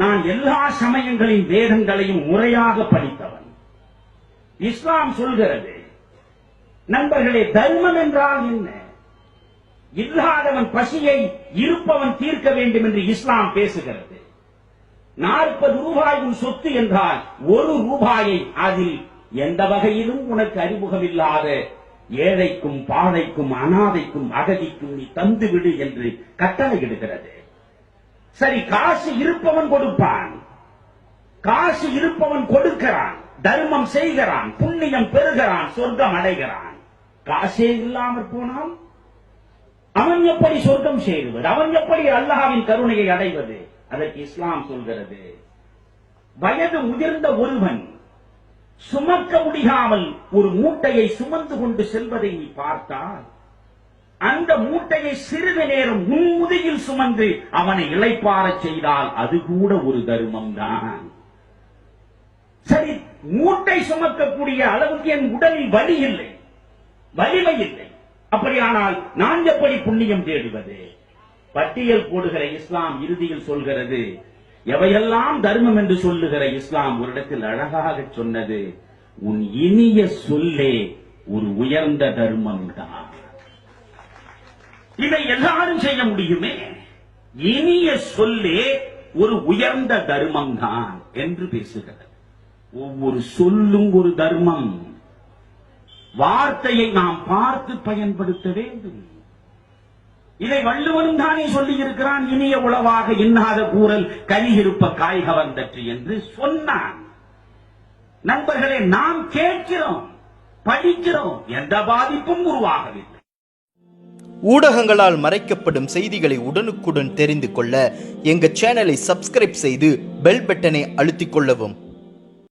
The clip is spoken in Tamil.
நான் எல்லா சமயங்களின் வேதங்களையும் முறையாக படித்தவன். இஸ்லாம் சொல்கிறது நண்பர்களே தர்மம் என்றால் என்ன? இல்லாதவன் பசியை இருப்பவன் தீர்க்க வேண்டும் என்று இஸ்லாம் பேசுகிறது. நாற்பது ரூபாய் உன் சொத்து என்றால் ஒரு ரூபாயை அதில் எந்த வகையிலும் உனக்கு அறிமுகமில்லாத ஏழைக்கும் பாழைக்கும் அனாதைக்கும் அகதிக்கும் நீ தந்து விடு என்று கட்டளையிடுகிறது. சரி காசு இருப்பவன் கொடுப்பான். காசு இருப்பவன் கொடுக்கிறான். தர்மம் செய்கிறான். புண்ணியம் பெறுகிறான். சொர்க்கம் அடைகிறான். காசே இல்லாமற் போனால் அவன் எப்படி சொர்க்கம் சேருவது? அவன் எப்படி அல்லாஹாவின் கருணையை அடைவது? அதற்கு இஸ்லாம் சொல்கிறது. வயது முதிர்ந்த ஒருவன் சுமக்க முடியாமல் ஒரு மூட்டையை சுமந்து கொண்டு செல்வதை நீ பார்த்தால் அந்த மூட்டையை சிறிது நேரம் முன்முதியில் சுமந்து அவனை இளைப்பாறச் செய்தால் அது கூட ஒரு தர்மம் தான் சரி மூட்டை சுமக்கக்கூடிய அளவுக்கு என் உடலில் வலி இல்லை. வலிமை இல்லை. அப்படியானால் நான் எப்படி புண்ணியம் தேடுவது? பட்டியல் போடுகிற இஸ்லாம் இறுதியில் சொல்கிறது எவையெல்லாம் தர்மம் என்று சொல்லுகிற இஸ்லாம் ஒரு இடத்தில் அழகாக சொன்னது உன் இனிய சொல்லே ஒரு உயர்ந்த தர்மம் தான் இதை எல்லாரும் செய்ய முடியுமே? இனிய சொல்லே ஒரு உயர்ந்த தர்மம் தான் என்று பேசுகிறது. ஒவ்வொரு சொல்லும் ஒரு தர்மம். வார்த்தையை நாம் பார்த்து பயன்படுத்த வேண்டும். இதை வள்ளுவனும் தானே சொல்லி இருக்கிறான் இனிய உளவாக இன்னாத கூறல் கலியிருப்ப இருப்ப காய் கவர்ந்தற்று என்று சொன்னான். நண்பர்களே நாம் கேட்கிறோம் படிக்கிறோம் எந்த பாதிப்பும் உருவாகவில்லை. ஊடகங்களால் மறைக்கப்படும் செய்திகளை உடனுக்குடன் தெரிந்து கொள்ள எங்கள் சேனலை சப்ஸ்கிரைப் செய்து பெல் பட்டனை அழுத்திக் கொள்ளவும்.